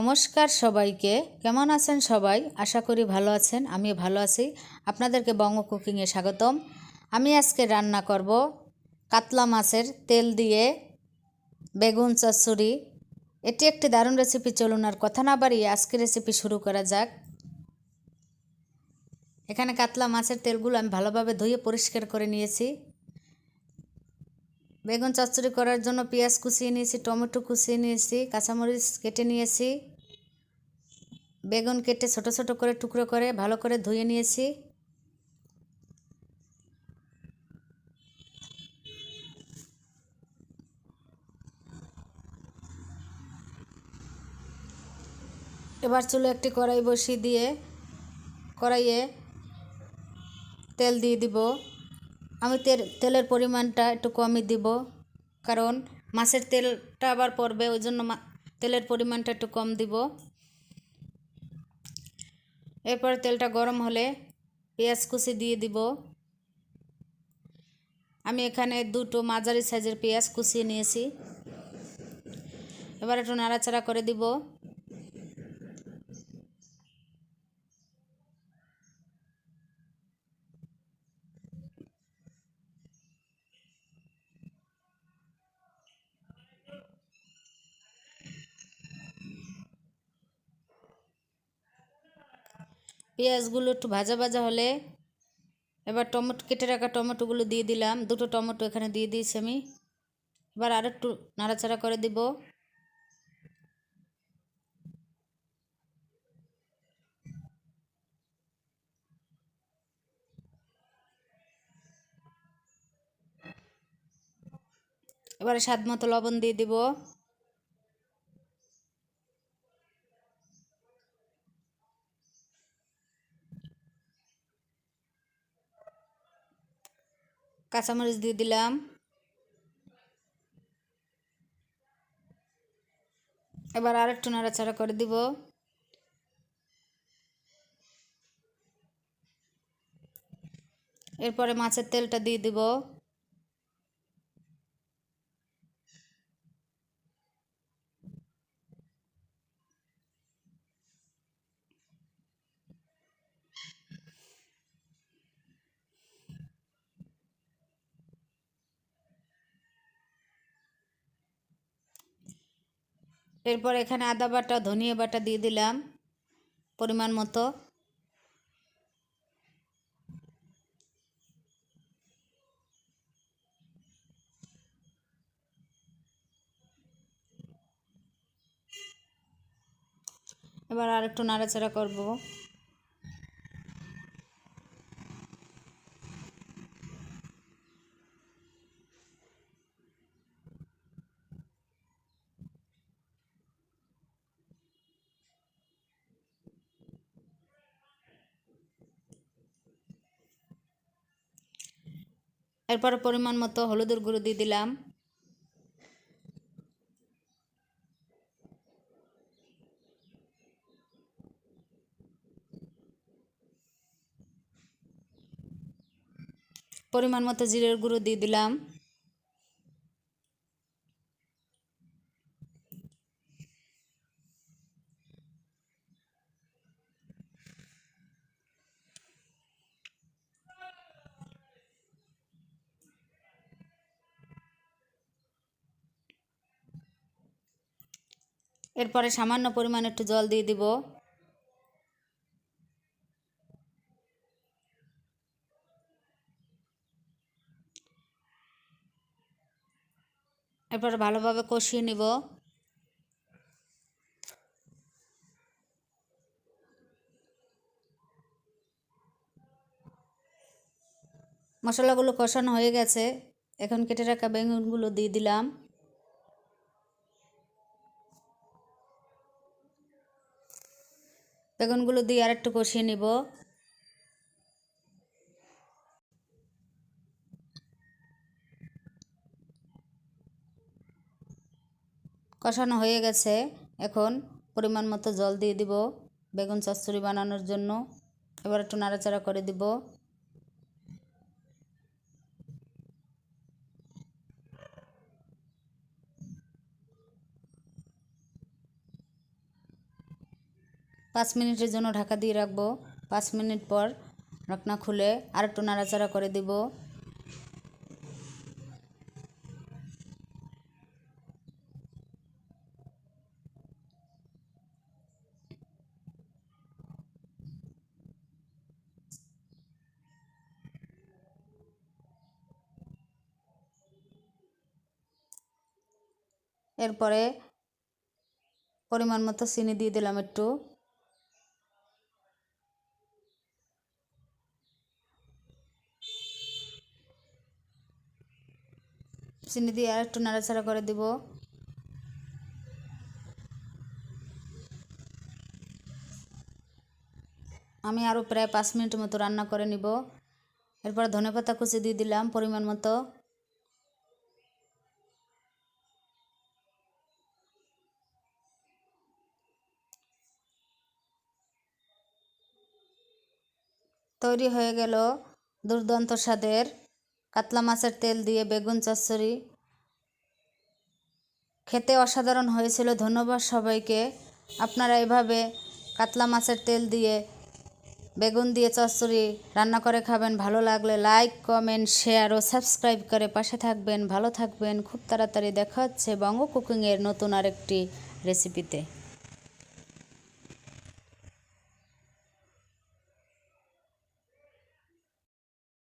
নমস্কার সবাইকে। কেমন আছেন সবাই? আশা করি ভালো আছেন আমি ভালো আছি। আপনাদেরকে বঙ্গ কুকিংয়ে স্বাগতম। আমি আজকে রান্না করব কাতলা মাছের তেল দিয়ে বেগুন, চচ্চড়ি। এটি একটি দারুণ রেসিপি চলুন আর কথা না বাড়িয়ে আজকে রেসিপি শুরু করা যাক। এখানে কাতলা মাছের তেলগুলো আমি ভালোভাবে ধুয়ে পরিষ্কার করে নিয়েছি। বেগুন চচ্চড়ি করার জন্য পেঁয়াজ কুচিয়ে নিয়েছি, টমেটো কুচিয়ে নিয়েছি, কাঁচামরিচ কেটে নিয়েছি, বেগুন কেটে ছোট ছোট করে টুকরো করে ভালো করে ধুয়ে নিয়েছি। এবার চুলো একটি কড়াই বসিয়ে দিয়ে কড়াইয়ে তেল দিয়ে দিব। আমি তেল, তেলের পরিমাণটা একটু কমই দিব। কারণ মাছের তেলটা আবার পড়বে ওই জন্য তেলের পরিমাণটা একটু কম দিব। এরপর তেলটা গরম হলে পেঁয়াজ কুচি দিয়ে দিব। আমি এখানে দুটো মাঝারি সাইজের পেঁয়াজ কুচিয়ে নিয়েছি। এবার একটু নাড়াচাড়া করে দিব। পেঁয়াজগুলো একটু ভাজা ভাজা হলে এবার টমেটো কেটে রাখা টমেটোগুলো দিয়ে দিলাম। দুটো টমেটো এখানে দিয়ে দিয়েছি আমি। এবার আর একটু নাড়াচাড়া করে দিব। এবারে স্বাদ মতো লবণ দিয়ে দিব। কাঁচামরিচ দিয়ে দিলাম। এবার আর একটু নাড়াচাড়া করে দিব। এরপরে মাছের তেলটা দিয়ে দিব। এরপর এখানে আদা বাটা, ধনিয়া বাটা দিয়ে দিলাম পরিমাণ মতো। এবার আর একটু নাড়াচাড়া করব। এরপর পরিমাণ মতো হলুদের গুঁড়ো দিয়ে দিলাম। পরিমাণ মতো জিরের গুঁড়ো দিয়ে দিলাম। এরপরে সামান্য পরিমাণ একটু জল দিয়ে দিব। এরপর ভালোভাবে কষিয়ে নিব। মশলাগুলো কষানো হয়ে গেছে। এখন কেটে রাখা বেগুনগুলো দিয়ে দিলাম। বেগুনগুলো দিয়ে আর একটু কষিয়ে নিব। কষানো হয়ে গেছে। এখন পরিমাণ মতো জল দিয়ে দিব বেগুন চচ্চড়ি বানানোর জন্য। এবার একটু নাড়াচাড়া করে দিব। পাঁচ মিনিটের জন্য ঢাকা দিয়ে রাখব। পাঁচ মিনিট পর ঢাকনা খুলে আর একটু নাড়াচাড়া করে দিব। এরপরে পরিমাণ মতো চিনি দিয়ে দিলাম একটু। চিনি দিয়ে আর একটু নাড়াচাড়া করে দিব। আমি আরও প্রায় পাঁচ মিনিট মতো রান্না করে নিব। এরপর ধনেপাতা কুচি দিয়ে দিলাম পরিমাণ মতো। তৈরি হয়ে গেল দুর্দান্ত স্বাদের কাতলা মাছের তেল দিয়ে বেগুন চচ্চড়ি। খেতে অসাধারণ হয়েছিল, ধন্যবাদ সবাইকে। আপনারা এভাবে কাতলা মাছের তেল দিয়ে বেগুন দিয়ে চচ্চড়ি রান্না করে খাবেন, ভালো লাগলে লাইক, কমেন্ট, শেয়ার ও সাবস্ক্রাইব করে পাশে থাকবেন। ভালো থাকবেন, খুব তাড়াতাড়ি দেখা হচ্ছে বঙ্গ কুকিংয়ের নতুন আরেকটি রেসিপিতে।